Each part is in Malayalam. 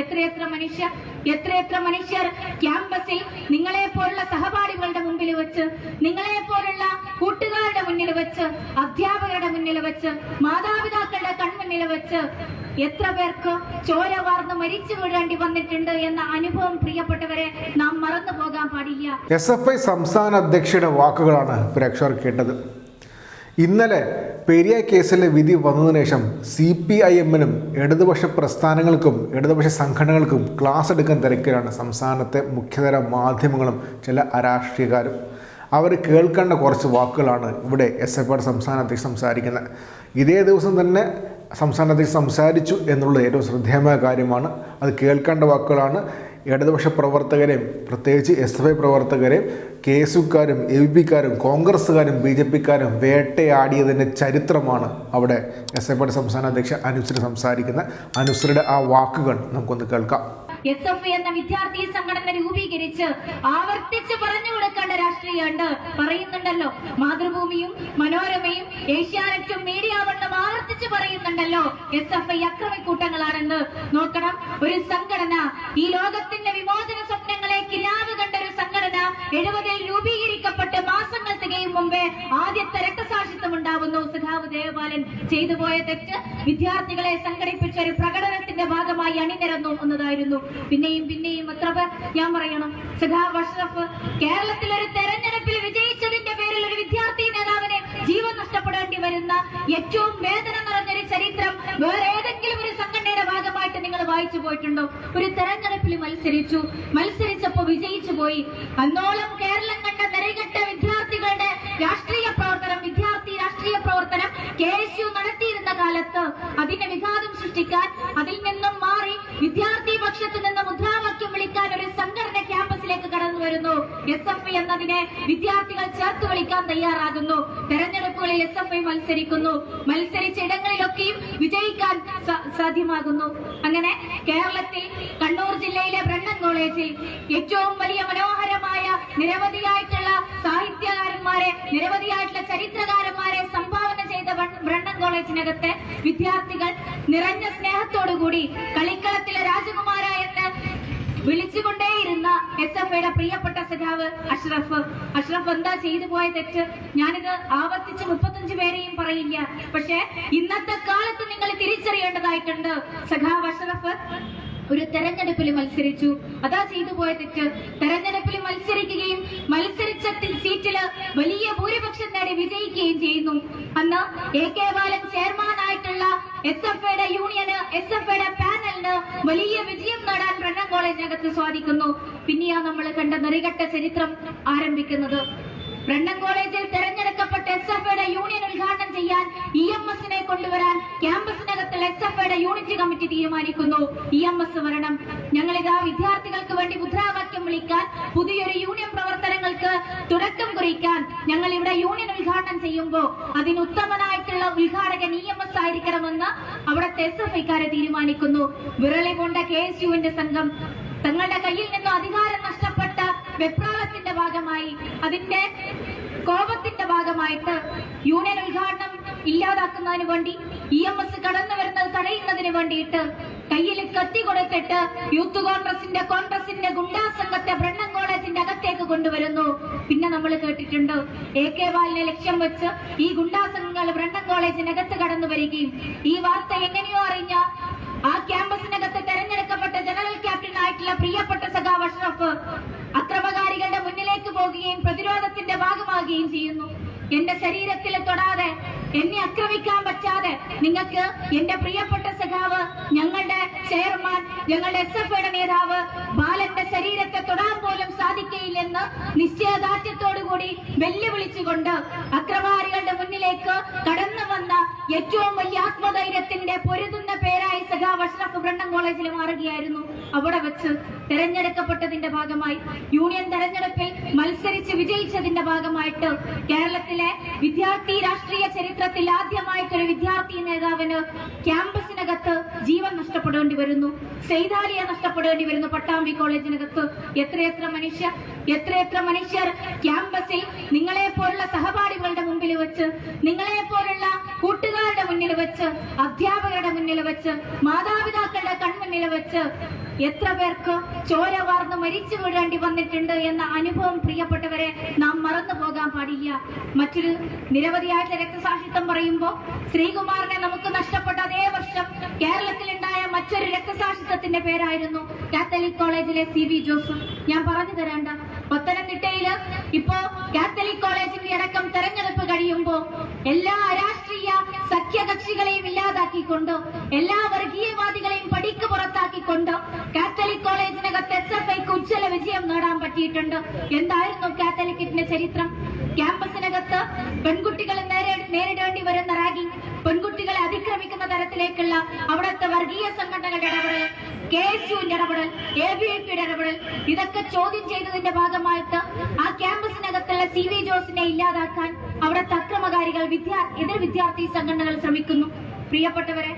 എത്രയെത്ര മനുഷ്യർ എത്രയെത്ര മനുഷ്യർ ക്യാമ്പസിൽ നിങ്ങളെ പോലുള്ള സഹപാഠികളുടെ മുമ്പിൽ വെച്ച് നിങ്ങളെ പോലുള്ള കൂട്ടുകാരുടെ മുന്നിൽ വെച്ച് അധ്യാപകരുടെ മുന്നിൽ വെച്ച് മാതാപിതാക്കളുടെ കൺമുന്നിൽ വെച്ച് എത്ര പേർക്ക് ചോര വാർന്ന് മരിച്ചു വീഴേണ്ടി വന്നിട്ടുണ്ട് എന്ന അനുഭവം പ്രിയപ്പെട്ടവരെ നാം മറന്നു പോകാൻ പാടില്ല. എസ് എഫ് ഐ സംസ്ഥാന അധ്യക്ഷയുടെ വാക്കുകളാണ് പ്രേക്ഷകർ കേട്ടത്. ഇന്നലെ പെരിയ കേസിലെ വിധി വന്നതിനു ശേഷം സി പി ഐ എമ്മിനും ഇടതുപക്ഷ പ്രസ്ഥാനങ്ങൾക്കും ഇടതുപക്ഷ സംഘടനകൾക്കും ക്ലാസ് എടുക്കാൻ തിരക്കിലാണ് സംസ്ഥാനത്തെ മുഖ്യതര മാധ്യമങ്ങളും ചില അരാഷ്ട്രീയക്കാരും. അവർ കേൾക്കേണ്ട കുറച്ച് വാക്കുകളാണ് ഇവിടെ എസ് എഫ് ആർ സംസ്ഥാന അധ്യക്ഷൻ സംസാരിക്കുന്നത്. ഇതേ ദിവസം തന്നെ സംസ്ഥാന അധ്യക്ഷൻ സംസാരിച്ചു എന്നുള്ളത് ഏറ്റവും ശ്രദ്ധേയമായ കാര്യമാണ്. അത് കേൾക്കേണ്ട വാക്കുകളാണ്. ഇടതുപക്ഷ പ്രവർത്തകരെയും പ്രത്യേകിച്ച് എസ് എഫ് ഐ പ്രവർത്തകരെയും കെ എസ് യുക്കാരും എ ബി പിക്കാരും കോൺഗ്രസ്സുകാരും ബി ജെ പിക്കാരും വേട്ടയാടിയതിന്റെ ചരിത്രമാണ് അവിടെ എസ് എഫ് ഐയുടെ സംസ്ഥാന അധ്യക്ഷ അനുസരി സംസാരിക്കുന്ന. അനുസരിയുടെ ആ വാക്കുകൾ നമുക്കൊന്ന് കേൾക്കാം. എസ് എഫ് എന്ന വിദ്യാർത്ഥി സംഘടന രൂപീകരിച്ച് ആവർത്തിച്ച് പറഞ്ഞു കൊടുക്കേണ്ട രാഷ്ട്രീയമുണ്ട്. പറയുന്നുണ്ടല്ലോ. മാതൃഭൂമിയും മനോരമയും ഏഷ്യാനെറ്റും മീഡിയ വണ്ണം ആവർത്തിച്ച് പറയുന്നുണ്ടല്ലോ. എസ് എഫ് ഐ അക്രമിക്കൂട്ടങ്ങളാണെന്ന്. നോക്കണം. ഒരു സംഘടന ഈ ലോകത്തിന്റെ വിമോചന സ്വപ്നങ്ങളെ കിരാവ് കണ്ട ഒരു സംഘടന എഴുപതിൽ രൂപീകരിക്കപ്പെട്ട് മാസങ്ങൾ തികയും മുമ്പേ ആദ്യത്തെ രക്തസാക്ഷിത്വം ഉണ്ടാവുന്നു സഖാവ് ദേവാലൻ ചെയ്തു പോയ തെറ്റ് വിദ്യാർത്ഥികളെ സംഘടിപ്പിച്ച ഒരു പ്രകടനത്തിന്റെ ഭാഗമായി അണിനിരന്നു എന്നതായിരുന്നു. പിന്നെയും പിന്നെയും എത്ര ഞാൻ പറയണം. സഖാവ് അഷ്റഫ് കേരളത്തിൽ ഒരു തെരഞ്ഞെടുപ്പിൽ വിജയിച്ചതിന്റെ പേരിൽ ഒരു വിദ്യാർത്ഥി നേതാവിനെ ജീവൻ നഷ്ടപ്പെടേണ്ടി വരുന്ന ഏറ്റവും വേദന നിറഞ്ഞൊരു ചരിത്രം വേറെ ഏതെങ്കിലും ഒരു സംഘടനയുടെ ഭാഗമായിട്ട് നിങ്ങൾ വായിച്ചു പോയിട്ടുണ്ടോ? ഒരു തെരഞ്ഞെടുപ്പിൽ മത്സരിച്ചു. മത്സരിച്ചപ്പോ വിജയിച്ചു പോയി. അന്നോളം കേരളം കണ്ട നിരകെട്ട വിദ്യാർത്ഥികളുടെ രാഷ്ട്രീയ പ്രവർത്തനം പ്രവർത്തനം കെ എസ് യു നടത്തിയിരുന്ന കാലത്ത്. അതിന്റെ വിഘാതം സൃഷ്ടിക്കാൻ അതിൽ നിന്നും മാറി വിദ്യാർത്ഥി പക്ഷത്ത് നിന്ന് മുദ്രാവാക്യം വിളിക്കാൻ ഒരു സംഘടന ക്യാമ്പസിലേക്ക് കടന്നു വരുന്നു. എസ് എഫ് ഐ എന്നതിനെ വിദ്യാർത്ഥികൾ ചേർത്ത് വിളിക്കാൻ തയ്യാറാകുന്നു. തെരഞ്ഞെടുപ്പുകളിൽ എസ് എഫ് ഐ മത്സരിക്കുന്നു. മത്സരിച്ച ഇടങ്ങളിലൊക്കെയും വിജയിക്കാൻ സാധ്യമാകുന്നു. അങ്ങനെ കേരളത്തിൽ കണ്ണൂർ ജില്ലയിലെ ബ്രണ്ണൻ കോളേജിൽ ഏറ്റവും വലിയ മനോഹരമായ നിരവധിയായിട്ടുള്ള സാഹിത്യകാരന്മാരെ നിരവധിയായിട്ടുള്ള ചരിത്രകാരന്മാരെ സംഭാവന ചെയ്ത ബ്ര- ബ്രണ്ണൻ കോളേജിനകത്തെ വിദ്യാർത്ഥികൾ നിറഞ്ഞ സ്നേഹത്തോടുകൂടി കളിക്കളത്തിലെ രാജകുമാര എന്ന് വിളിച്ചുകൊണ്ടേയിരുന്ന എസ് എഫ് ഐയുടെ പ്രിയപ്പെട്ട സഖാവ് അഷ്റഫ്. അഷ്റഫ് എന്താ ചെയ്തു പോയ തെറ്റ്? ഞാനിത് ആവർത്തിച്ച് മുപ്പത്തഞ്ച് പേരെയും പറയില്ല പക്ഷെ ഇന്നത്തെ കാലത്ത് നിങ്ങൾ തിരിച്ചറിയേണ്ടതായിട്ടുണ്ട്. സഖാവ് അഷ്റഫ് ഒരു തെരഞ്ഞെടുപ്പിൽ മത്സരിച്ചു. അതാ ചെയ്തു പോയ തെറ്റ്. തെരഞ്ഞെടുപ്പിൽ മത്സരിക്കുകയും മത്സരിച്ച സീറ്റിൽ വലിയ ഭൂരിപക്ഷം നേടി വിജയിക്കുകയും ചെയ്യുന്നു. അന്ന് എ കെ ബാലൻ ചെയർമാൻ ആയിട്ടുള്ള എസ് എഫ് ഐയുടെ യൂണിയന് എസ് എഫ് ഐയുടെ പാനലിന് വലിയ വിജയം നേടാൻ ബ്രണ്ണൻ കോളേജിനകത്ത് സ്വാധിക്കുന്നു. പിന്നെയാ നമ്മൾ കണ്ട നെറികെട്ട ചരിത്രം ആരംഭിക്കുന്നത്. ബ്രണ്ണൻ കോളേജിൽ തെരഞ്ഞെടുക്കപ്പെട്ട എസ് എഫ് ഐയുടെ യൂണിയൻ ഉദ്ഘാടനം ചെയ്യാൻ ഇ എം എസിനെ കൊണ്ടുവരാൻ ക്യാമ്പസിനകത്തിൽ എസ് എഫ് ഐയുടെ യൂണിറ്റ് കമ്മിറ്റി തീരുമാനിക്കുന്നു. ഇ എം എസ് വരണം. ഞങ്ങളിതാ വിദ്യാർത്ഥികൾക്ക് വേണ്ടി മുദ്രാവാക്യം വിളിക്കാൻ പുതിയൊരു യൂണിയൻ പ്രവർത്തനങ്ങൾക്ക് തുടക്കം കുറിക്കാൻ ഞങ്ങൾ ഇവിടെ യൂണിയൻ ഉദ്ഘാടനം ചെയ്യുമ്പോൾ അതിന് ഉത്തമനായിട്ടുള്ള ഉദ്ഘാടകൻ ഇ എം എസ് ആയിരിക്കണമെന്ന് അവിടുത്തെ എസ് എഫ് ഐക്കാരെ തീരുമാനിക്കുന്നു. വിരളി കൊണ്ട കെ എസ് യുവിന്റെ സംഘം തങ്ങളുടെ കയ്യിൽ നിന്നും അധികാരം നഷ്ടപ്പെട്ട വെപ്രാളത്തിന്റെ ഭാഗമായി അതിന്റെ കോപത്തിന്റെ ഭാഗമായിട്ട് യൂണിയൻ ഉദ്ഘാടനം ഇല്ലാതാക്കുന്നതിന് വേണ്ടി ഇ എം എസ് കടന്നു വരുന്നത് തടയുന്നതിന് വേണ്ടിയിട്ട് കയ്യിൽ കത്തി കൊടുത്തിട്ട് യൂത്ത് കോൺഗ്രസിന്റെ കോൺഗ്രസിന്റെ ഗുണ്ടാ സംഘത്തെ ബ്രണ്ണൻ കോളേജിന്റെ അകത്തേക്ക് കൊണ്ടുവരുന്നു. പിന്നെ നമ്മൾ കേട്ടിട്ടുണ്ട് എ കെ ബാലിനെ ലക്ഷ്യം വെച്ച് ഈ ഗുണ്ടാ സംഘങ്ങൾ ബ്രണ്ണൻ കോളേജിനകത്ത് കടന്നു വരികയും ഈ വാർത്ത എങ്ങനെയോ അറിഞ്ഞ ആ ക്യാമ്പസിനകത്ത് തെരഞ്ഞെടുക്കപ്പെട്ട ജനറൽ ക്യാപ്റ്റൻ ആയിട്ടുള്ള പ്രിയപ്പെട്ട സഖാവ് അഷ്റഫ് അക്രമകാരികളുടെ മുന്നിലേക്ക് പോകുകയും പ്രതിരോധത്തിന്റെ ഭാഗമാകുകയും ചെയ്യുന്നു. എന്റെ ശരീരത്തിൽ തൊടാതെ എന്നെ ആക്രമിക്കാൻ പറ്റാതെ നിങ്ങൾക്ക് എന്റെ പ്രിയപ്പെട്ട സഖാവ് ഞങ്ങളുടെ ചെയർമാൻ ഞങ്ങളുടെ എസ് എഫ് ഐയുടെ നേതാവ് ബാലന്റെ ശരീരത്തെ തൊടാൻ പോലും സാധിക്കയില്ലെന്ന് നിശ്ചയദാർഢ്യത്തോടുകൂടി വെല്ലുവിളിച്ചുകൊണ്ട് അക്രമകാരികളുടെ മുന്നിലേക്ക് കടന്നു വന്ന ഏറ്റവും വലിയ ആത്മധൈര്യത്തിന്റെ പൊരുതുന്ന പേരായി സഖാവ് അഷ്റഫ് ബ്രണ്ണൻ കോളേജിൽ മാറുകയായിരുന്നു. അവിടെ വെച്ച് തെരഞ്ഞെടുക്കപ്പെട്ടതിന്റെ ഭാഗമായി യൂണിയൻ തെരഞ്ഞെടുപ്പിൽ മത്സരിച്ച് വിജയിച്ചതിന്റെ ഭാഗമായിട്ട് കേരളത്തിലെ വിദ്യാർത്ഥി രാഷ്ട്രീയ ചരിത്രത്തിൽ ആദ്യമായിട്ട് ഒരു വിദ്യാർത്ഥി നേതാവിന് ക്യാമ്പസിനകത്ത് ജീവൻ നഷ്ടപ്പെടേണ്ടി വരുന്നു. ചെയ്താലിയെ നഷ്ടപ്പെടേണ്ടി വരുന്നു പട്ടാമ്പി കോളേജിനകത്ത്. എത്രയെത്ര മനുഷ്യർ എത്രയെത്ര മനുഷ്യർ ക്യാമ്പസിൽ നിങ്ങളെ പോലുള്ള സഹപാഠികളുടെ മുമ്പിൽ വെച്ച് നിങ്ങളെ പോലുള്ള കൂട്ടുകാരുടെ മുന്നിൽ വെച്ച് അധ്യാപകരുടെ മുന്നിൽ വെച്ച് മാതാപിതാക്കളുടെ കൺമുന്നിൽ വെച്ച് എത്ര പേർക്ക് ചോര വാർന്ന് മരിച്ചു വീഴേണ്ടി വന്നിട്ടുണ്ട് എന്ന അനുഭവം പ്രിയപ്പെട്ടവരെ നാം മറന്നു പോകാൻ പാടില്ല. മറ്റൊരു നിരവധിയായിട്ടുള്ള രക്തസാക്ഷിത്വം പറയുമ്പോൾ ശ്രീകുമാറിനെ നമുക്ക് നഷ്ടപ്പെട്ട അതേ വർഷം കേരളത്തിലുണ്ടായ മറ്റൊരു രക്തസാക്ഷിത്വത്തിന്റെ പേരായിരുന്നു കാത്തലിക് കോളേജിലെ സി വി ജോസഫ്. ഞാൻ പറഞ്ഞു തരേണ്ട പത്തനംതിട്ടയിൽ ഇപ്പോ കാത്തലിക് കോളേജിന്റെ അടക്കം തെരഞ്ഞെടുപ്പ് കഴിയുമ്പോൾ എല്ലാ രാഷ്ട്രീയ സഖ്യകക്ഷികളെയും ഇല്ലാതാക്കിക്കൊണ്ട് എല്ലാ വർഗീയവാദികളെയും പടിക്ക് പുറത്താക്കിക്കൊണ്ട് കാത്തലിക് കോളേജിനകത്ത് എസ് എഫ് ഐക്ക് ഉജ്ജ്വല വിജയം നേടാൻ പറ്റിയിട്ടുണ്ട്. എന്തായിരുന്നു കാത്തലിക്കിന്റെ ചരിത്രം? ക്യാമ്പസിനകത്ത് പെൺകുട്ടികൾ നേരെ- നേരിടേണ്ടി വരുന്ന റാഗിംഗ് പെൺകുട്ടികളെ അതിക്രമിക്കുന്ന തരത്തിലേക്കുള്ള അവിടുത്തെ വർഗീയ സംഘടനകളുടെ ഇടപെടൽ കെ എസ് യുവിന്റെ ഇടപെടൽ എ ബി വി പിയുടെ ഇടപെടൽ ഇതൊക്കെ ചോദ്യം ചെയ്തതിന്റെ ഭാഗമായിട്ട് ആ ക്യാമ്പസിനകത്തുള്ള സി വി ജോസിനെ ഇല്ലാതാക്കാൻ അവിടുത്തെ അക്രമകാരികൾ വിദ്യാ എതിർ വിദ്യാർത്ഥി സംഘടനകൾ ശ്രമിക്കുന്നു. പ്രിയപ്പെട്ടവരെ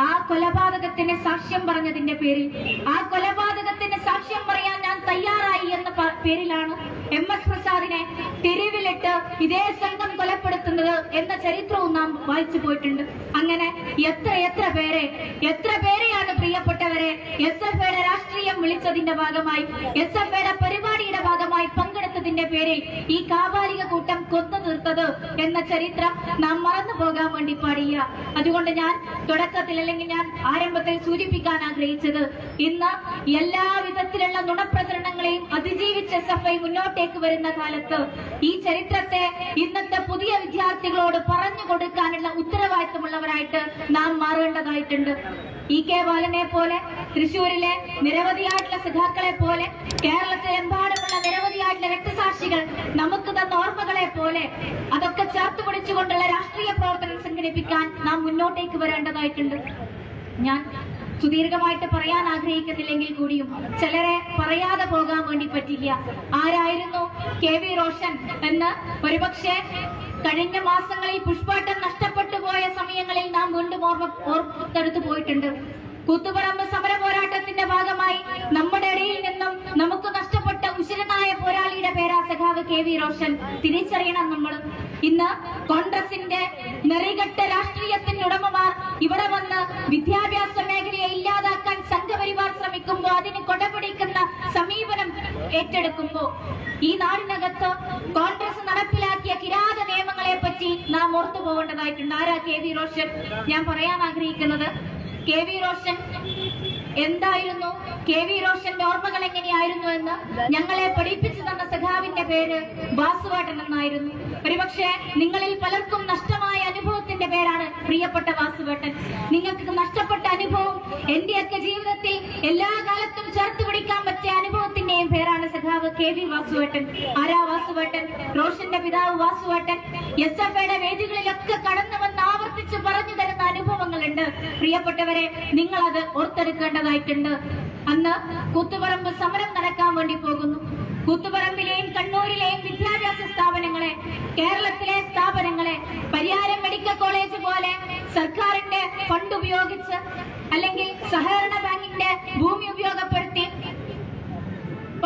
ആ കൊലപാതകത്തിന്റെ സാക്ഷ്യം പറഞ്ഞതിന്റെ പേരിൽ ആ കൊലപാതകത്തിന്റെ സാക്ഷ്യം പറയാൻ ഞാൻ തയ്യാറായി എന്ന പേരിലാണ് എം എസ് പ്രസാദിനെ തെരുവിലിട്ട് ഇതേ സംഘം കൊലപ്പെടുത്തുന്നത് എന്ന ചരിത്രവും നാം വായിച്ചു പോയിട്ടുണ്ട്. അങ്ങനെ എത്ര എത്ര പേരെ എത്ര പേരെയാണ് പ്രിയപ്പെട്ടവരെ എസ് എഫ് രാഷ്ട്രീയം വിളിച്ചതിന്റെ ഭാഗമായി എസ് എഫ് പരിപാടിയുടെ ഭാഗമായി പങ്കെടുത്തതിന്റെ പേരിൽ ഈ കാബാലിക കൂട്ടം കൊന്നു തീർത്തത് എന്ന ചരിത്രം നാം മറന്നു പോകാൻ വേണ്ടി പാടില്ല അതുകൊണ്ട് ഞാൻ തുടക്കത്തിൽ അല്ലെങ്കിൽ ഞാൻ ആരംഭത്തിൽ സൂചിപ്പിക്കാൻ ആഗ്രഹിച്ചത് ഇന്ന് എല്ലാ വിധത്തിലുള്ള നുണപ്രചരണങ്ങളെയും അതിജീവിച്ച എസ് എഫ് ഐ മുന്നോട്ടേക്ക് വരുന്ന കാലത്ത് ഈ ചരിത്രത്തെ ഇന്നത്തെ പുതിയ വിദ്യാർത്ഥികളോട് പറഞ്ഞു കൊടുക്കാനുള്ള ഉത്തരവാദിത്തമുള്ളവരായിട്ട് നാം മാറേണ്ടതായിട്ടുണ്ട്. ഇ കെ ബാലനെ പോലെ തൃശൂരിലെ നിരവധിയായിട്ടുള്ള സഖാക്കളെ പോലെ കേരളത്തിലെമ്പാടുമുള്ള നിരവധിയായിട്ടുള്ള രക്തസാക്ഷികൾ നമുക്ക് തന്ന ഓർമ്മകളെ പോലെ അതൊക്കെ ചേർത്ത് പിടിച്ചുകൊണ്ടുള്ള രാഷ്ട്രീയ പ്രവർത്തനം സംഘടിപ്പിക്കാൻ നാം മുന്നോട്ടേക്ക് വരേണ്ടതായിട്ടുണ്ട്. ഞാൻ സുദീർഘമായിട്ട് പറയാൻ ആഗ്രഹിക്കുന്നില്ലെങ്കിൽ കൂടിയും ചിലരെ പറയാതെ പോകാൻ വേണ്ടി പറ്റില്ല. ആരായിരുന്നു കെ വി റോഷൻ എന്ന് ഒരുപക്ഷെ കഴിഞ്ഞ മാസങ്ങളിൽ പുഷ്പാട്ടം നഷ്ടപ്പെട്ടു പോയ സമയങ്ങളിൽ നാം വീണ്ടും ഓർമ്മ ഓർത്തെടുത്തു പോയിട്ടുണ്ട്. കൂത്തുപറമ്പ് സമര പോരാട്ടത്തിന്റെ ഭാഗമായി നമ്മുടെ ഇടയിൽ നിന്നും നമുക്ക് നഷ്ടപ്പെട്ട ഉശിരനായ പോരാളിയുടെ പേരാ സഖാവ് കെ വി റോഷൻ. തിരിച്ചറിയണം നമ്മൾ ഇന്ന് കോൺഗ്രസിന്റെ നെറികെട്ട രാഷ്ട്രീയത്തിന്റെ ഉടമമാർ ഇവിടെ വന്ന് വിദ്യാഭ്യാസ മേഖലയെ ഇല്ലാതാക്കാൻ സംഘപരിവാർ ശ്രമിക്കുമ്പോൾ അതിന് കൊടപിടിക്കുന്ന സമീപനം ഏറ്റെടുക്കുമ്പോൾ ഈ നാടിനകത്ത് കോൺഗ്രസ് നടപ്പിലാക്കിയ കിരാത നിയമങ്ങളെ പറ്റി നാം ഓർത്തു പോകേണ്ടതായിട്ടുണ്ട്. ആരാ കെ വി റോഷൻ? ഞാൻ പറയാൻ ആഗ്രഹിക്കുന്നത് കെ വി റോഷൻ. എന്തായിരുന്നു? കെ വി റോഷന്റെ ഓർമ്മകൾ എങ്ങനെയായിരുന്നു എന്ന് ഞങ്ങളെ പഠിപ്പിച്ചു തന്ന സഖാവിന്റെ പേര് വാസുവാട്ടൻ എന്നായിരുന്നു. ഒരുപക്ഷെ നിങ്ങളിൽ പലർക്കും നഷ്ടമായ അനുഭവത്തിന്റെ പേരാണ് പ്രിയപ്പെട്ട വാസുവേട്ടൻ. നിങ്ങൾക്ക് നഷ്ടപ്പെട്ട അനുഭവം എന്റെയൊക്കെ ജീവിതത്തിൽ എല്ലാ കാലത്തും ചേർത്ത് പിടിക്കാൻ പറ്റിയ അനുഭവത്തിന്റെയും പേരാണ് സഖാവ് കെ വി വാസുവേട്ടൻ. ആരാ വാസുവേട്ടൻ? റോഷന്റെ പിതാവ് വാസുവേട്ടൻ. എസ് എഫ് ഐയുടെ വേദികളിലൊക്കെ കടന്നു വന്ന് ആവർത്തിച്ച് പറഞ്ഞു തരുന്ന അനുഭവങ്ങളുണ്ട്. പ്രിയപ്പെട്ടവരെ നിങ്ങൾ അത് ഓർത്തെടുക്കേണ്ടതായിട്ടുണ്ട്. അന്ന് കൂത്തുപറമ്പ് സമരം നടക്കാൻ വേണ്ടി പോകുന്നു. കൂത്തുപറമ്പിലെയും കണ്ണൂരിലെയും വിദ്യാഭ്യാസ സ്ഥാപനങ്ങളെ കേരളത്തിലെ സ്ഥാപനങ്ങളെ പരിയാരം മെഡിക്കൽ കോളേജ് പോലെ സർക്കാരിന്റെ ഫണ്ട് ഉപയോഗിച്ച് അല്ലെങ്കിൽ സഹകരണ ബാങ്കിന്റെ ഭൂമി ഉപയോഗപ്പെടുത്തി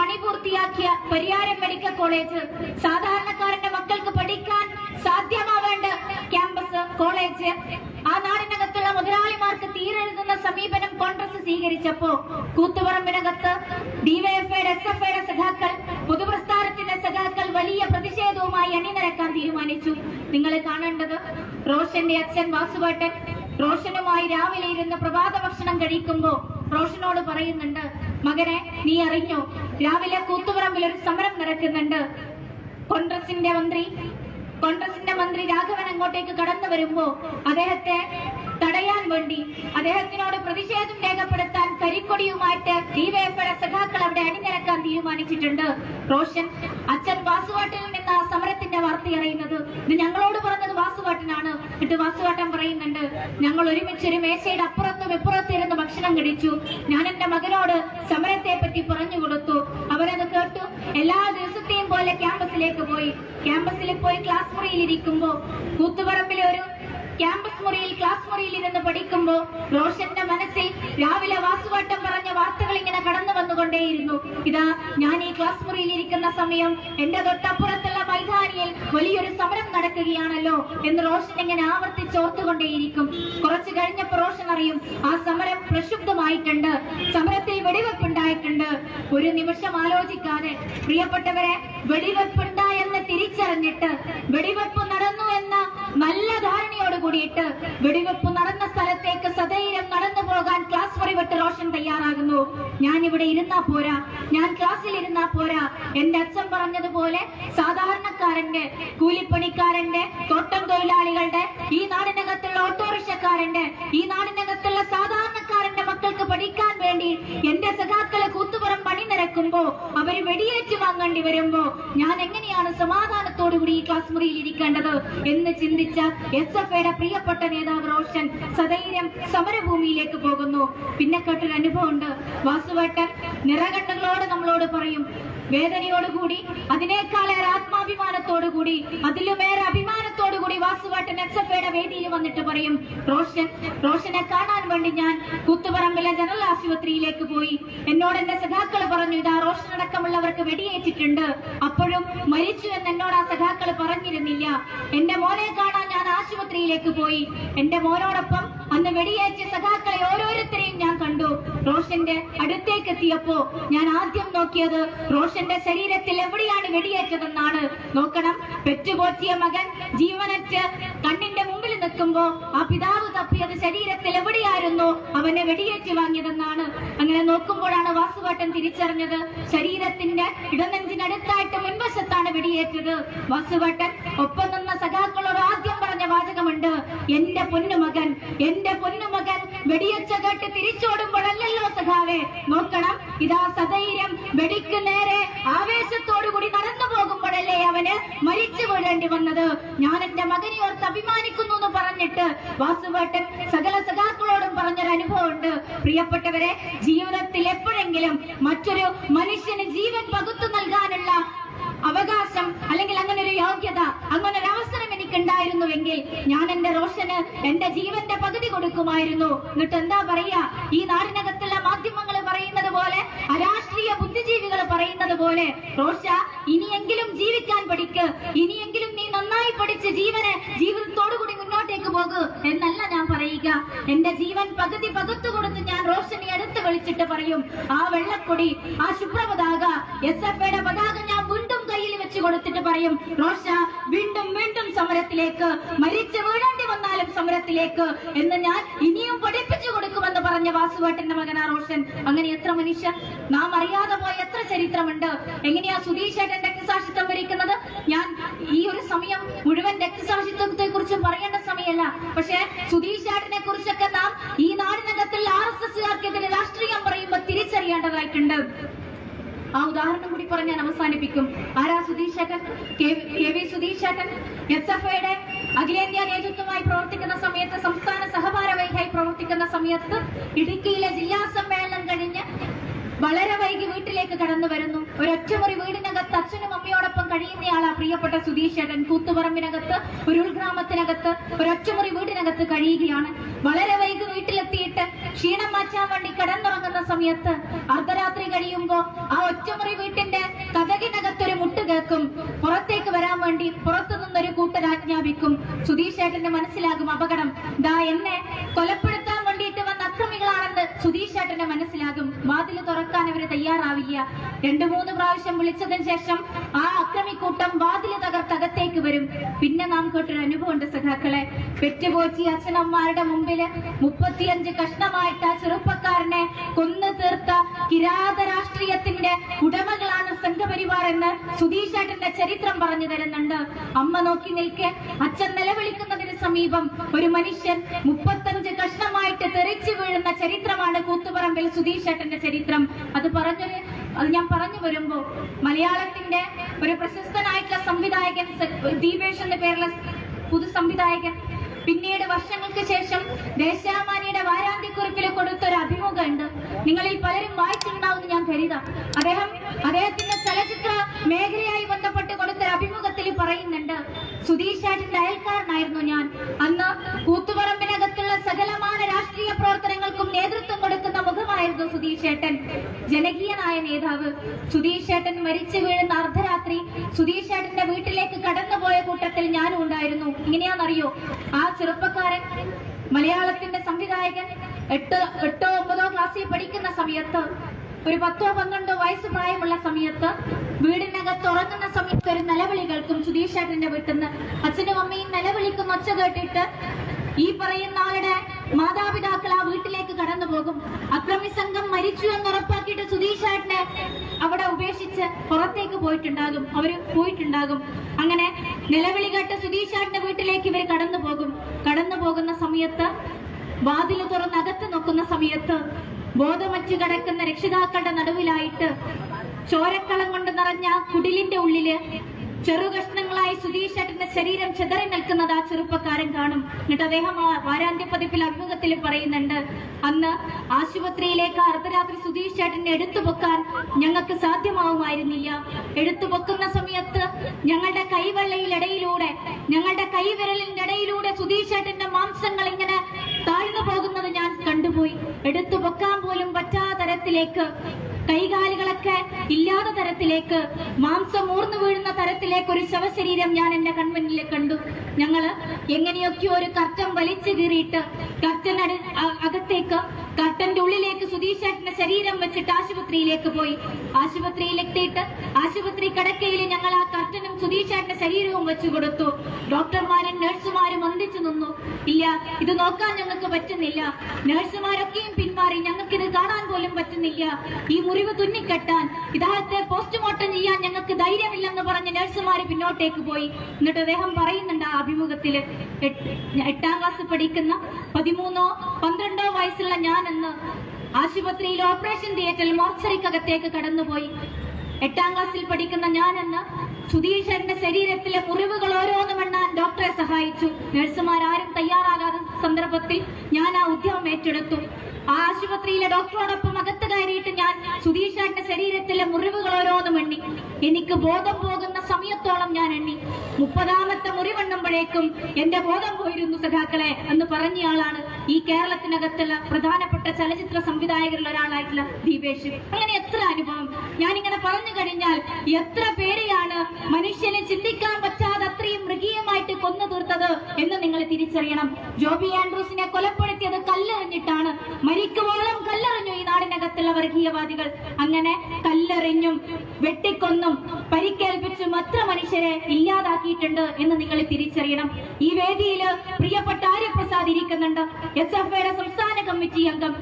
പണി പൂർത്തിയാക്കിയ പരിയാരം മെഡിക്കൽ കോളേജ് സാധാരണക്കാരന്റെ മക്കൾക്ക് പഠിക്കാൻ സാധ്യമാവേണ്ട ക്യാമ്പസ് കോളേജ്. ആ നാടിനകത്തുള്ള മുതലാളിമാർക്ക് തീരെഴുതുന്ന സമീപനം കോൺഗ്രസ് സ്വീകരിച്ചപ്പോ കൂത്തുപറമ്പിനകത്ത് ഡിവൈഎഫ്ഐയുടെ എസ് എഫ് ഐയുടെ സഖാക്കൾ പൊതുപ്രസ്ഥാനത്തിന്റെ സഖാക്കൾ വലിയ പ്രതിഷേധവുമായി അണിനിരക്കാൻ തീരുമാനിച്ചു. നിങ്ങൾ കാണേണ്ടത് റോഷന്റെ അച്ഛൻ വാസുവേട്ടൻ. റോഷനുമായി രാവിലെ ഇരുന്ന് പ്രഭാത ഭക്ഷണം കഴിക്കുമ്പോ റോഷനോട് പറയുന്നുണ്ട് മകനെ നീ അറിഞ്ഞോ? രാവിലെ കൂത്തുപറമ്പിൽ ഒരു സമരം നടക്കുന്നുണ്ട്. കോൺഗ്രസിന്റെ മന്ത്രി കോൺഗ്രസിന്റെ മന്ത്രി രാഘവൻ അങ്ങോട്ടേക്ക് കടന്നു വരുമ്പോ അദ്ദേഹത്തെ തടയാൻ വേണ്ടി അദ്ദേഹത്തിനോട് പ്രതിഷേധം രേഖപ്പെടുത്താൻ കരിക്കൊടിയുമായിട്ട് ഡിവൈഎഫ്ഐയുടെ സഖാക്കൾ അവിടെ അണിനിരക്കാൻ തീരുമാനിച്ചിട്ടുണ്ട്. റോഷൻ അച്ഛൻ വാസുവാട്ടിൽ നിന്ന് സമരത്തിന്റെ വാർത്ത അറിയുന്നത്. ഇത് ഞങ്ങളോട് പറഞ്ഞത് വാസുവാട്ടനാണ്. എന്നിട്ട് വാസുവാട്ടൻ പറയുന്നുണ്ട് ഞങ്ങൾ ഒരുമിച്ച് ഒരു മേശയുടെ അപ്പുറത്തും ഇപ്പുറത്തും ഭക്ഷണം കഴിച്ചു. ഞാൻ എന്റെ മകനോട് സമരത്തെ പറ്റി പറഞ്ഞു കൊടുത്തു. അവരത് കേട്ടു. എല്ലാ ദിവസത്തെയും പോലെ ക്യാമ്പസിലേക്ക് പോയി. ക്യാമ്പസിൽ പോയി ക്ലാസ് മുറിയിൽ ഇരിക്കുമ്പോ കൂത്തുപറമ്പിലെ ഒരു ക്യാമ്പസ് മുറിയിൽ ക്ലാസ് മുറിയിൽ ഇരുന്ന് പഠിക്കുമ്പോൾ റോഷന്റെ മനസ്സിൽ രാവിലെ വാസുവാട്ടം പറഞ്ഞ വാർത്തകൾ ഇങ്ങനെ കടന്നു വന്നുകൊണ്ടേയിരുന്നു. ഇതാ ഞാൻ ഈ ക്ലാസ് മുറിയിൽ ഇരിക്കുന്ന സമയം എന്റെ തൊട്ടപ്പുറത്തുള്ള മൈതാനിയിൽ വലിയൊരു സമരം നടക്കുകയാണല്ലോ എന്ന് റോഷൻ ഇങ്ങനെ ആവർത്തിച്ചോർത്തുകൊണ്ടേയിരിക്കും കുറച്ചു കഴിഞ്ഞപ്പോൾ റോഷൻ അറിയും ആ സമരം പ്രക്ഷുബ്ധമായിട്ടുണ്ട് സമരത്തിൽ വെടിവെപ്പുണ്ടായിട്ടുണ്ട്. ഒരു നിമിഷം ആലോചിക്കാതെ പ്രിയപ്പെട്ടവരെ വെടിവെപ്പുണ്ടായെന്ന് തിരിച്ചറിഞ്ഞിട്ട് വെടിവെപ്പ് നടന്നു എന്ന നല്ല ധാരണയോട് കൂടിയിട്ട് വെടിവെപ്പ് നടന്ന സ്ഥലത്തേക്ക് സധൈര്യം നടന്നു പോകാൻ ക്ലാസ് മുറി വിട്ട് റോഷൻ തയ്യാറാകുന്നു. ഞാൻ ഇവിടെ ഇരുന്നാ പോരാ. ഞാൻ ക്ലാസ്സിൽ ഇരുന്നാ പോരാ. എന്റെ അച്ഛൻ പറഞ്ഞതുപോലെ സാധാരണക്കാരന്റെ കൂലിപ്പണിക്കാരന്റെ തോട്ടം തൊഴിലാളികളുടെ ഈ നാടിനകത്തുള്ള ഓട്ടോറിക്ഷക്കാരന്റെ ഈ നാടിനകത്തുള്ള സാധാരണക്കാരന്റെ മക്കൾക്ക് പഠിക്കാൻ വേണ്ടി എന്റെ സഖാക്കളെ കൂത്തുപുറം പണി നിരക്കുമ്പോ അവർ വെടിയേറ്റ് വാങ്ങേണ്ടി വരുമ്പോ ഞാൻ എങ്ങനെയാണ് സമാധാനത്തോടു കൂടി ഈ ക്ലാസ് മുറിയിൽ ഇരിക്കേണ്ടത് എന്ന് ചിന്തിച്ച എസ് എഫ് ഐയുടെ പ്രിയപ്പെട്ട നേതാവ് റോഷൻ സധൈര്യം സമരഭൂമിയിലേക്ക് പോകുന്നു. പിന്നെ കേട്ടൊരു അനുഭവമുണ്ട്. വാസുവേട്ടൻ നിറകണ്ണുകളോട് നമ്മളോട് പറയും വേദനയോടുകൂടി അതിനേക്കാളേറെ ആത്മാഭിമാനത്തോടുകൂടി അതിലുമേറെ അഭിമാനത്തോടുകൂടി വാസുവേട്ടൻ എസ് എഫ് ഐയുടെ വേദിയിൽ വന്നിട്ട് പറയും റോഷൻ റോഷനെ കാണാൻ വേണ്ടി ഞാൻ കൂത്തുപറമ്പിലെ ജനറൽ ആശുപത്രിയിലേക്ക് പോയി. എന്നോട് എന്റെ സഖാക്കൾ പറഞ്ഞു ഇതാ റോഷൻ അടക്കമുള്ളവർക്ക് വെടിയേറ്റിട്ടുണ്ട്. അപ്പോഴും മരിച്ചു എന്ന് എന്നോട് ആ സഖാക്കൾ പറഞ്ഞിരുന്നില്ല. എന്റെ മോനെ കാണാൻ ഞാൻ ആശുപത്രിയിലേക്ക് പോയി. എന്റെ മോനോടൊപ്പം അന്ന് വെടിയേറ്റ സഖാക്കളെ ഓരോരുത്തരെയും ഞാൻ കണ്ടു. റോഷന്റെ അടുത്തേക്ക് എത്തിയപ്പോ ഞാൻ ആദ്യം നോക്കിയത് റോഷന്റെ ശരീരത്തിൽ എവിടെയാണ് വെടിയേറ്റതെന്നാണ്. നോക്കണം. പെറ്റുപോറ്റിയ മകൻ ജീവനറ്റ് കണ്ണിന്റെ മുമ്പിൽ നിൽക്കുമ്പോ ആ പിതാവ് തപ്പിയത് ശരീരത്തിൽ എവിടെയായിരുന്നു? അവനെ വെടിയേറ്റ് വാങ്ങിയതെന്നാണ്. അങ്ങനെ നോക്കുമ്പോഴാണ് വാസുവേട്ടൻ തിരിച്ചറിഞ്ഞത് ശരീരത്തിന്റെ ഇടനെഞ്ചിനടുത്തായിട്ട് മുൻവശത്താണ് വെടിയേറ്റത്. വാസുവേട്ടൻ ഒപ്പം നിന്ന സഖാക്കളോട് ആദ്യം വാചകമുണ്ട്. എന്റെ പൊന്നുമകൻ എന്റെ പൊന്നുമകൻ വെടിയച്ച കേട്ട് തിരിച്ചോടുമ്പോഴല്ലല്ലോ സഖാവേ. നോക്കണം ഇതാ സധൈര്യം. വെടിക്ക് നേരെ ആവേശത്തോടു കൂടി നടന്നു പോകുമ്പോഴല്ലേ അവന് മരിച്ചു വീഴേണ്ടി വന്നത്. ഞാൻ എന്റെ മകനെ ഓർത്ത് അഭിമാനിക്കുന്നു എന്ന് പറഞ്ഞിട്ട് വാസുവേട്ടൻ സകല സഖാക്കളോടും പറഞ്ഞൊരു അനുഭവം ഉണ്ട് പ്രിയപ്പെട്ടവരെ ജീവിതത്തിൽ എപ്പോഴെങ്കിലും മറ്റൊരു മനുഷ്യന് ജീവൻ പകുത്തു നൽകാനുള്ള അവകാശം അല്ലെങ്കിൽ അങ്ങനെ ഒരു യോഗ്യത അങ്ങനെ ഒരു അവസരം എനിക്ക് ഉണ്ടായിരുന്നുവെങ്കിൽ ഞാൻ എന്റെ റോഷന് എന്റെ ജീവന്റെ പകുതി കൊടുക്കുമായിരുന്നു. എന്നിട്ട് എന്താ പറയാ ഈ നാടിനകത്തുള്ള മാധ്യമങ്ങൾ പറയുന്നത് പോലെ അരാഷ്ട്രീയ ബുദ്ധിജീവികൾ പറയുന്നത് പോലെ റോഷ ഇനിയെങ്കിലും ജീവിക്കാൻ പഠിക്ക്. ഇനിയെങ്കിലും നീ നന്നായി പഠിച്ച് ജീവനെ ജീവിതത്തോടുകൂടി മുന്നോട്ടേക്ക് പോകൂ എന്നല്ല ഞാൻ പറയുക. എന്റെ ജീവൻ പകുതി പകുത്തു കൊടുത്ത് ഞാൻ റോഷനെ അടുത്ത് വിളിച്ചിട്ട് പറയും ആ വെള്ളക്കൊടി ആ ശുഭ്രപതാക എസ് എഫ് ഐയുടെ പതാക ഞാൻ കൊടുത്തിട്ട് പറയും റോഷ വീണ്ടും വീണ്ടും സമരത്തിലേക്ക് മരിച്ചു വീഴേണ്ടി വന്നാലും സമരത്തിലേക്ക് എന്ന് ഞാൻ ഇനിയും പഠിപ്പിച്ചു കൊടുക്കുമെന്ന് പറഞ്ഞ വാസുവേട്ടന്റെ മകനാ റോഷൻ. അങ്ങനെ എത്ര മനുഷ്യ നാം അറിയാതെ പോയ എത്ര ചരിത്രമുണ്ട്. എങ്ങനെയാ സുധീഷേട്ടൻ രക്തസാക്ഷിത്വം വരിക്കുന്നത്? ഞാൻ ഈ ഒരു സമയം മുഴുവൻ രക്തസാക്ഷിത്വത്തെ കുറിച്ച് പറയേണ്ട സമയമല്ല. പക്ഷേ സുധീഷേട്ടനെ കുറിച്ചൊക്കെ നാം ഈ നാടിനകത്തിൽ ആർ എസ് എസ്കാർക്കെതിരെ രാഷ്ട്രീയം പറയുമ്പോൾ തിരിച്ചറിയേണ്ടതായിട്ടുണ്ട്. ആ ഉദാഹരണം കൂടി പറഞ്ഞ് ഞാൻ അവസാനിപ്പിക്കും. ആരാ സുധീഷ് ചേട്ടൻ കെ വി സുധീഷ് ചേട്ടൻ എസ് എഫ് ഐയുടെ അഖിലേന്ത്യാ നേതൃത്വമായി പ്രവർത്തിക്കുന്ന സമയത്ത് സംസ്ഥാന സഹഭാരവാഹിയായി പ്രവർത്തിക്കുന്ന സമയത്ത് ഇടുക്കിയിലെ ജില്ലാ സമ്മേളനം കഴിഞ്ഞ് വളരെ വൈകി വീട്ടിലേക്ക് കടന്നു വരുന്നു. ഒരു ഒറ്റമുറി വീടിനകത്ത് അച്ഛനും അമ്മയോടൊപ്പം കഴിയുന്നയാളാ പ്രിയപ്പെട്ട സുധീഷ് ചേട്ടൻ കൂത്തുപറമ്പിനകത്ത് ഒരു ഉൾഗ്രാമത്തിനകത്ത് ഒരു ഒറ്റമുറി വീടിനകത്ത് കഴിയുകയാണ്. വളരെ വൈകി വീട്ടിലെത്തിയിട്ട് ക്ഷീണം മാറ്റാൻ വേണ്ടി കിടന്നുറങ്ങുന്ന സമയത്ത് അർദ്ധരാത്രി കഴിയുമ്പോ ആ ഒറ്റമുറി വീട്ടിന്റെ കഥകിനകത്തൊരു മുട്ട് കേൾക്കും. പുറത്തേക്ക് വരാൻ വേണ്ടി പുറത്തു നിന്നൊരു കൂട്ടരാജ്ഞാപിക്കും സുധീഷേട്ടന്റെ മനസ്സിലാകും അപകടം. ദാ എന്നെ കൊലപ്പെടുത്താൻ വേണ്ടിയിട്ട് വന്ന അക്രമികളാണെന്ന് സുധീഷ് ചേട്ടന് മനസ്സിലാകും. വാതിൽ തുറക്കാൻ അവർ തയ്യാറാവില്ല. രണ്ടു മൂന്ന് പ്രാവശ്യം വിളിച്ചതിന് ശേഷം ആ അക്രമിക്കൂട്ടം വാതിൽ തകർത്തകത്തേക്ക് വരും. പിന്നെ നാം കേട്ടൊരു അനുഭവമുണ്ട് സഖാക്കളെ. പെറ്റുപോറ്റി അച്ഛനമ്മമാരുടെ മുമ്പിൽ മുപ്പത്തിയഞ്ച് കഷ്ണമായിട്ട് ആ ചെറുപ്പക്കാരനെ കൊന്നു തീർത്ത കിരാത രാഷ്ട്രീയത്തിന്റെ ഉടമകളാണ് സംഘപരിവാർ എന്ന് സുധീഷേട്ടന്റെ ചരിത്രം പറഞ്ഞു തരുന്നുണ്ട്. അമ്മ നോക്കി നിൽക്കെ അച്ഛൻ നിലവിളിക്കുന്നതിന് സമീപം ഒരു മനുഷ്യൻ മുപ്പത്തഞ്ച് കഷ്ണമായിട്ട് തെറിച്ചു വീഴുന്ന ചരിത്രമാണ് കൂത്തുപറമ്പിൽ സുധീഷേട്ടന്റെ ചരിത്രം. അത് പറഞ്ഞൊരു അത് ഞാൻ പറഞ്ഞു വരുമ്പോ മലയാളത്തിന്റെ ഒരു പ്രശസ്തനായിട്ടുള്ള സംവിധായകൻ ദീപേഷ് എന്ന പേരുള്ള പുതു സംവിധായകൻ പിന്നീട് വർഷങ്ങൾക്ക് ശേഷം ദേശാമാനിയുടെ വാരാന്ത്യക്കുറിപ്പിൽ കൊടുത്തൊരു അഭിമുഖമുണ്ട്. നിങ്ങളിൽ പലരും വായിച്ചിട്ടുണ്ടാവുമെന്ന് ഞാൻ കരുതാം. അദ്ദേഹം അദ്ദേഹത്തിന്റെ ചലച്ചിത്ര മേഖലയായി ബന്ധപ്പെട്ട് കൊടുത്തൊരു അഭിമുഖത്തിൽ പറയുന്നുണ്ട് സുധീഷ് ചേട്ടന്റെ അയൽക്കാരനായിരുന്നു ഞാൻ. അന്ന് കൂത്തുപറമ്പിനകത്തുള്ള സകലമാന രാഷ്ട്രീയ പ്രവർത്തനങ്ങൾക്കും നേതൃത്വം കൊടുക്കുന്ന മുഖമായിരുന്നു സുധീഷ് ചേട്ടൻ ജനകീയനായ നേതാവ്. സുധീഷ് ചേട്ടൻ മരിച്ചു വീഴുന്ന അർദ്ധരാത്രി സുധീഷ് ചേട്ടന്റെ വീട്ടിലേക്ക് കടന്നുപോയ കൂട്ടത്തിൽ ഞാനും ഉണ്ടായിരുന്നു. ഇങ്ങനെയാണെന്നറിയോ ആ ചെറുപ്പക്കാരൻ മലയാളത്തിന്റെ സംവിധായകൻ എട്ട് എട്ടോ ഒമ്പതോ ക്ലാസ്സിൽ പഠിക്കുന്ന സമയത്ത് ഒരു പത്തോ പന്ത്രണ്ടോ വയസ്സ് പ്രായമുള്ള സമയത്ത് വീടിനകത്ത് ഉറങ്ങുന്ന സമയത്ത് ഒരു നിലവിളി കേൾക്കും സുധീഷ് ചേട്ടന്റെ വീട്ടിൽ നിന്ന് അച്ഛനും അമ്മയും നിലവിളിക്കുന്ന ഒച്ച കേട്ടിട്ട് ഈ പറയുന്ന ആളുടെ മാതാപിതാക്കൾ ആ വീട്ടിലേക്ക് കടന്നു പോകും. അക്രമി സംഘം മരിച്ചു എന്ന് ഉറപ്പാക്കിയിട്ട് സുധീഷ് ചേട്ടനെ അവിടെ ഉപേക്ഷിച്ച് പുറത്തേക്ക് പോയിട്ടുണ്ടാകും. അവർ പോയിട്ടുണ്ടാകും. അങ്ങനെ നിലവിളി കേട്ട് സുധീഷ് ചേട്ടന്റെ വീട്ടിലേക്ക് ഇവർ കടന്നു പോകും. കടന്നു പോകുന്ന സമയത്ത് വാതിൽ തുറന്ന് അകത്ത് നോക്കുന്ന സമയത്ത് ബോധമറ്റ് കിടക്കുന്ന രക്ഷിതാക്കളുടെ നടുവിലായിട്ട് ചോരക്കളം കൊണ്ട് നിറഞ്ഞ കുടിലിന്റെ ഉള്ളിൽ ചെറുകഷ്ണങ്ങളായി സുധീഷ് ചേട്ടന്റെ ശരീരം ചെതറി നിൽക്കുന്നത് ആ ചെറുപ്പക്കാരൻ കാണും. എന്നിട്ട് അദ്ദേഹം ആ വാരാന്ത്യ പതിപ്പിൽ അഭിമുഖത്തിൽ പറയുന്നുണ്ട് അന്ന് ആശുപത്രിയിലേക്ക് അർദ്ധരാത്രി സുധീഷ് ചേട്ടനെ എടുത്തു പൊക്കാൻ ഞങ്ങൾക്ക് സാധ്യമാവുമായിരുന്നില്ല. എടുത്തു പൊക്കുന്ന സമയത്ത് ഞങ്ങളുടെ കൈവെള്ളയിലിടയിലൂടെ ഞങ്ങളുടെ കൈവിരലിന്റെ ഇടയിലൂടെ സുധീഷ് ചേട്ടന്റെ മാംസങ്ങൾ ഇങ്ങനെ താഴ്ന്നു പോകുന്നത് ഞാൻ കണ്ടുപോയി. എടുത്തു പൊക്കാൻ പോലും പറ്റാത്ത തരത്തിലേക്ക് കൈകാലുകളൊക്കെ ഇല്ലാത്ത തരത്തിലേക്ക് മാംസം ഊർന്നു വീഴുന്ന തരത്തിലേക്ക് ഒരു ശവശരീരം ഞാൻ എന്റെ കൺമുന്നിൽ കണ്ടു. ഞങ്ങൾ എങ്ങനെയൊക്കെയോ ഒരു കർട്ടൻ വലിച്ചു കീറിയിട്ട് കർട്ടൻ അകത്തേക്ക് കർട്ടന്റെ ഉള്ളിലേക്ക് സുധീഷ് ചേട്ടന്റെ ശരീരം വെച്ചിട്ട് ആശുപത്രിയിലേക്ക് പോയി. ആശുപത്രിയിലെത്തിയിട്ട് ആശുപത്രി കടക്കയിൽ ഞങ്ങൾ ആ കർട്ടനും സുധീഷ് ചേട്ടന്റെ ശരീരവും വെച്ചു കൊടുത്തു. ഡോക്ടർമാരും നഴ്സുമാരും ഒന്നിച്ചു നിന്നു. ഇല്ല ഇത് നോക്കാൻ ഞങ്ങൾക്ക് പറ്റുന്നില്ല. നഴ്സുമാരൊക്കെയും പിന്മാറി ഞങ്ങൾക്ക് ഇത് കാണാൻ പോലും പറ്റുന്നില്ല. ഈ മുറിവ് തുന്നിക്കെട്ടാൻ ഇദ്ദേഹത്തെ പോസ്റ്റ്മോർട്ടം ചെയ്യാൻ ഞങ്ങൾക്ക് ധൈര്യമില്ലെന്ന് പറഞ്ഞ് നഴ്സുമാര് പിന്നോട്ടേക്ക് പോയി. എന്നിട്ട് അദ്ദേഹം പറയുന്നുണ്ട് ആ അഭിമുഖത്തിൽ. എട്ട്- ക്ലാസ് പഠിക്കുന്ന പതിമൂന്നോ പന്ത്രണ്ടോ വയസ്സുള്ള ഞാനെന്ന് ആശുപത്രിയിൽ ഓപ്പറേഷൻ തിയേറ്ററിൽ മോർച്ചറിക്കകത്തേക്ക് കടന്നുപോയി. എട്ടാം ക്ലാസ്സിൽ പഠിക്കുന്ന ഞാനെന്ന് സുധീഷന്റെ ശരീരത്തിലെ മുറിവുകൾ ഓരോന്നും എണ്ണാൻ ഡോക്ടറെ സഹായിച്ചു. നഴ്സുമാരാരും തയ്യാറാകാത്ത സന്ദർഭത്തിൽ ഞാൻ ആ ഉദ്യമം ഏറ്റെടുത്തു. ആ ആശുപത്രിയിലെ ഡോക്ടറോടൊപ്പം അകത്ത് കയറിയിട്ട് ഞാൻ സുധീഷന്റെ ശരീരത്തിലെ മുറിവുകൾ ഓരോന്നും എണ്ണി. എനിക്ക് ബോധം പോകുന്ന സമയത്തോളം ഞാൻ എണ്ണി. മുപ്പതാമത്തെ മുറിവെണ്ണുമ്പോഴേക്കും എന്റെ ബോധം പോയിരുന്നു സഖാക്കളെ എന്ന് പറഞ്ഞയാളാണ് ഈ കേരളത്തിനകത്തുള്ള പ്രധാനപ്പെട്ട ചലച്ചിത്ര സംവിധായകരിൽ ഒരാളായിട്ടുള്ള ദീപേഷ്. അങ്ങനെ എത്ര അനുഭവം? ഞാനിങ്ങനെ പറഞ്ഞു കഴിഞ്ഞാൽ എത്ര പേരെയാണ് മനുഷ്യനെ ചിന്തിക്കാൻ പറ്റാതെ അത്രയും മൃഗീയമായിട്ട് കൊന്നു തീർത്തത് എന്ന് നിങ്ങൾ തിരിച്ചറിയണം. ജോബി ആൻഡ്രൂസിനെ കൊലപ്പെടുത്തിയത് കല്ലെറിഞ്ഞിട്ടാണ്. മരിക്കുവോളം കല്ലെറിഞ്ഞു ഈ നാടിനകത്തുള്ള വർഗീയവാദികൾ. അങ്ങനെ കല്ലെറിഞ്ഞും വെട്ടിക്കൊന്നും പരിക്കേൽപ്പിച്ചും അത്ര മനുഷ്യരെ ഇല്ലാതാക്കിയിട്ടുണ്ട് എന്ന് നിങ്ങൾ തിരിച്ചറിയണം. ഈ വേദിയിൽ പ്രിയപ്പെട്ട ആര്യപ്രസാദ് ഇരിക്കുന്നുണ്ട്. എസ് എഫ് ഐയുടെ സംസ്ഥാന കമ്മിറ്റി അംഗം.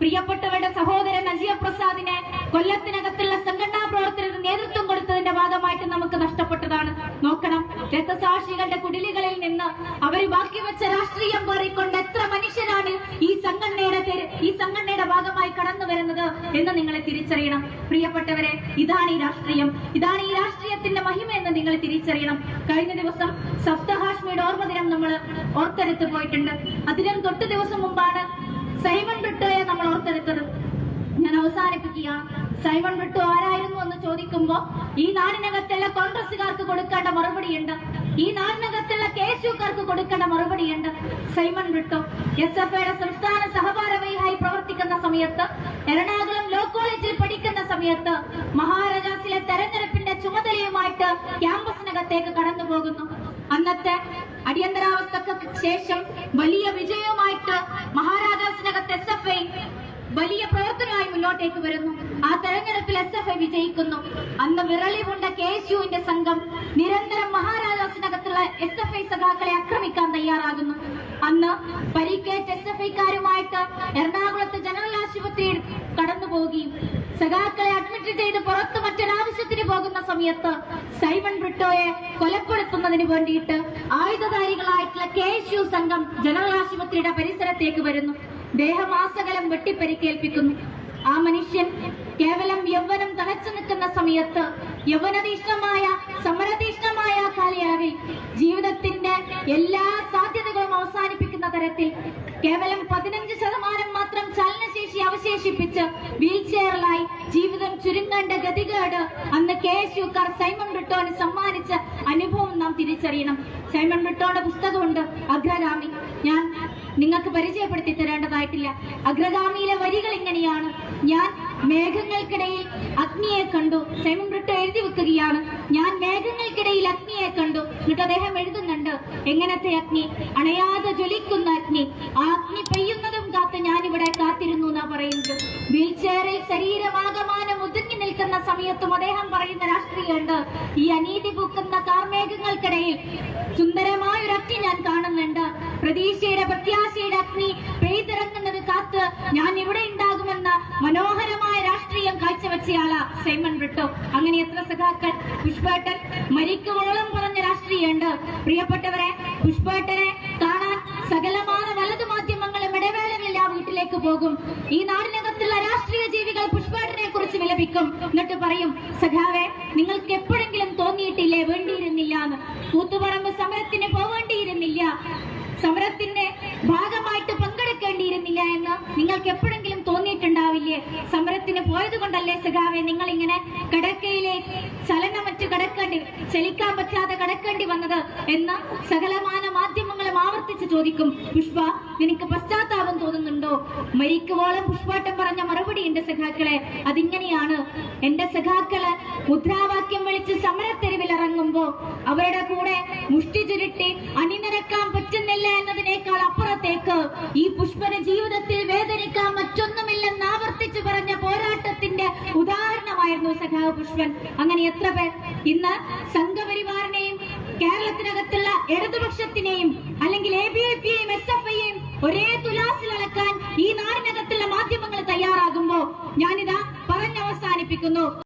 പ്രിയപ്പെട്ടവരുടെ സഹോദരൻ അജയ പ്രസാദിനെ കൊല്ലത്തിനകത്തുള്ള സംഘടനാ പ്രവർത്തകർ നേതൃത്വം കൊടുത്തതിന്റെ ഭാഗമായിട്ട് നമുക്ക് നഷ്ടപ്പെട്ടതാണ്. നോക്കണം. രക്തസാക്ഷികളുടെ കുടിലുകളിൽ നിന്ന് അവർ ബാക്കി വെച്ച രാഷ്ട്രീയം പേറിക്കൊണ്ട് എത്ര മനുഷ്യരാണ് ഈ സംഘടനയുടെ ഈ സംഘടനയുടെ ഭാഗമായി കടന്നു വരുന്നത് എന്ന് നിങ്ങളെ തിരിച്ചറിയണം. പ്രിയപ്പെട്ടവരെ ഇതാണ് ഈ രാഷ്ട്രീയം. ഇതാണ് ഈ രാഷ്ട്രീയത്തിന്റെ മഹിമ എന്ന് നിങ്ങൾ തിരിച്ചറിയണം. കഴിഞ്ഞ ദിവസം സപ്തഹാഷ്മിയുടെ ഓർമ്മ ദിനം നമ്മൾ ഓർത്തെടുത്ത് പോയിട്ടുണ്ട്. അതിനും തൊട്ട് ദിവസം മുമ്പാണ് സൈമൺ ബ്രിട്ടോയെ നമ്മൾ ഓർത്തെടുത്തത്. ഞാൻ അവസാനിപ്പിക്കുക. സൈമൺ ബ്രിട്ടോ ആരായിരുന്നു എന്ന് ചോദിക്കുമ്പോ ഈ നാടിനകത്തുള്ള കോൺഗ്രസുകാർക്ക് കൊടുക്കേണ്ട മറുപടിയുണ്ട്. ഈ നാടിനകത്തുള്ള കെ കൊടുക്കേണ്ട മറുപടിയുണ്ട് സൈമൺ ബ്രിട്ടോ എസ് എഫ് ഐയുടെ സംസ്ഥാന സഹഭാരവാഹിയായി പ്രവർത്തിക്കുന്ന സമയത്ത് എറണാകുളം ലോ കോളേജിൽ പഠിക്കുന്ന സമയത്ത് മഹാരാജാസിലെ തെരഞ്ഞെടുപ്പിന്റെ ചുമതലയുമായിട്ട് ക്യാമ്പസിനകത്തേക്ക് കടന്നു പോകുന്നു. അന്നത്തെ അടിയന്തരാവസ്ഥക്ക് ശേഷം വലിയ വിജയവുമായിട്ട് മഹാരാജാസിനകത്ത് എസ് എഫ് ഐ വലിയ പ്രവർത്തനമായി മുന്നോട്ടേക്ക് വരുന്നു. ആ തെരഞ്ഞെടുപ്പിൽ എസ് എഫ് ഐ വിജയിക്കുന്നു. അന്ന് വിറളിവുണ്ട കെ എസ് യുവിന്റെ സംഘം നിരന്തരം മഹാരാജാസിനകത്തുള്ള എസ് എഫ് ഐ സഖാക്കളെ ആക്രമിക്കാൻ തയ്യാറാകുന്നു. അന്ന് പരിക്കേറ്റ് എസ് എഫ് ഐക്കാരുമായിട്ട് എറണാകുളത്ത് ജനറൽ ആശുപത്രിയിൽ കടന്നു പോവുകയും സഖാക്കളെ അഡ്മിറ്റ് ചെയ്ത് പുറത്ത് മറ്റൊരാവശ്യത്തിന് പോകുന്ന സമയത്ത് സൈമൺ ബ്രിട്ടോയെ കൊലപ്പെടുത്തുന്നതിന് വേണ്ടിയിട്ട് ആയുധധാരികളായിട്ടുള്ള കെ എസ് യു സംഘം ജനറൽ ആശുപത്രിയുടെ പരിസരത്തേക്ക് വരുന്നു. ദേഹമാസകലം വെട്ടിപ്പരിക്കേൽപ്പിക്കുന്നു. ആ മനുഷ്യൻ കേവലം യൗവനം തളച്ചു നിൽക്കുന്ന സമയത്ത് യൗവനതീഷ്ണമായ സമരതീഷ്ണമായ കാലയാവിൽ ജീവിതത്തിന്റെ എല്ലാ സാധ്യതകളും അവസാനിപ്പിക്കുന്ന തരത്തിൽ കേവലം പതിനഞ്ച് ശതമാനം മാത്രം ചലനശേഷി അവശേഷിപ്പിച്ച് വീൽചെയറിലായി ജീവിതം ചുരുങ്ങേണ്ട ഗതികേട് അന്ന് കെ. എസ്. യുക്കാർ സൈമൺ ബ്രിട്ടോന് സമ്മാനിച്ച അനുഭവം നാം തിരിച്ചറിയണം. സൈമൺ ബ്രിട്ടോന്റെ പുസ്തകമുണ്ട് അഗ്രഗാമി ഞാൻ നിങ്ങൾക്ക് പരിചയപ്പെടുത്തി തരേണ്ടതായിട്ടില്ല. അഗ്രഗാമിയിലെ വരികൾ ഇങ്ങനെയാണ്. ഞാൻ മേഘങ്ങൾക്കിടയിൽ അഗ്നിയെ കണ്ടു. സൈമൺ ബ്രിട്ടോ എഴുതി വെക്കുകയാണ്. ഞാൻ മേഘങ്ങൾക്കിടയിൽ അഗ്നിയെ കണ്ടു. എന്നിട്ട് അദ്ദേഹം എഴുതുന്നുണ്ട് എങ്ങനത്തെ അഗ്നി? അണയാതെ ജ്വലിക്കുന്ന അഗ്നി. ആ അഗ്നി പെയ്യുന്നതും കാത്ത് ഞാൻ ഇവിടെ കാത്തിരുന്നു എന്നാ പറയുന്നത്. വീൽചെയറിൽ ശരീരമാകമാനം നിൽക്കുന്ന സമയത്തും അദ്ദേഹം പറയുന്ന രാഷ്ട്രീയമുണ്ട്. ഈ അനീതി പൂക്കുന്ന കാർമേഘങ്ങൾക്കിടയിൽ സുന്ദരമായ ഒരു അഗ്നി ഞാൻ കാണുന്നുണ്ട്. പ്രതീക്ഷയുടെ പ്രത്യാശയുടെ അഗ്നി പെയ്തിറങ്ങുന്നത് കാത്ത് ഞാൻ ഇവിടെ ഉണ്ടാകുമെന്ന മനോഹരമായ രാഷ്ട്രീയം കാഴ്ചവെച്ചയാളാ സൈമൺ ബ്രിട്ടോ. അങ്ങനെ എത്ര സഖാക്കൾ പുഷ്പേട്ടൻ മരിക്കുവോളം പറഞ്ഞ രാഷ്ട്രീയമുണ്ട്. പ്രിയപ്പെട്ടവരെ പുഷ്പേട്ടനെ കാണാൻ സകലമായ വലതു മാധ്യമങ്ങളും ഇടവേളകളിൽ ആ വീട്ടിലേക്ക് പോകും. ഈ നാടിനകത്തുള്ള രാഷ്ട്രീയ ജീവികൾ പുഷ്പേട്ടനെ കുറിച്ച് വിലപിക്കും. എന്നിട്ട് പറയും സഖാവെ നിങ്ങൾക്ക് എപ്പോഴെങ്കിലും തോന്നിയിട്ടില്ലേ? വേണ്ടിയിരുന്നില്ല എന്ന്. കൂത്തുപറമ്പ് സമരത്തിന് പോവേണ്ടിയിരുന്നില്ല. സമരത്തിന്റെ ഭാഗമായിട്ട് പങ്കെടുക്കേണ്ടിയിരുന്നില്ല എന്ന് നിങ്ങൾക്ക് എപ്പോഴെങ്കിലും തോന്നിയിട്ടുണ്ടാവില്ലേ? സമരത്തിന് പോയത് കൊണ്ടല്ലേ സഖാവെ നിങ്ങൾ ഇങ്ങനെ കിടക്കയിലെ ചലനമറ്റ് കിടക്കേണ്ടി ചലിക്കാൻ പറ്റാതെ കിടക്കേണ്ടി വന്നത് എന്ന് സകലമാന മാധ്യമങ്ങളും ആവർത്തിച്ച് ചോദിക്കും. പുഷ്പ നിനക്ക് പശ്ചാത്താപം തോന്നുന്നുണ്ടോ? മരിക്കുവോളം പുഷ്പാട്ടം സഖാക്കളെ അതിങ്ങനെയാണ് എന്റെ സഖാക്കൾ മുദ്രാവാക്യം വിളിച്ച് സമരത്തെരുവിൽ ഇറങ്ങുമ്പോ അവരുടെ കൂടെ മുഷ്ടി ചുരുട്ടി അണിനിരക്കാൻ പറ്റുന്നില്ല എന്നതിനേക്കാൾ അപ്പുറത്തേക്ക് ഈ പുഷ്പന് ജീവിതത്തിൽ വേദനിക്കാൻ മറ്റൊന്നുമില്ലെന്ന് ആവർത്തിച്ചു പറഞ്ഞ പോരാട്ടത്തിന്റെ ഉദാഹരണമായിരുന്നു സഖാവ് പുഷ്പൻ. അങ്ങനെ എത്ര പേർ ഇന്ന് സംഘപരിവാറിനെയും കേരളത്തിനകത്തുള്ള ഇടതുപക്ഷത്തിനെയും അല്ലെങ്കിൽ എ ബി എ പിയെയും എസ് എഫ് ഐയെയും ഒരേ തുലാസിൽ അളക്കാൻ ഈ നാടിനകത്തുള്ള മാധ്യമങ്ങൾ തയ്യാറാകുമ്പോ ഞാനിതാ പറഞ്ഞവസാനിപ്പിക്കുന്നു.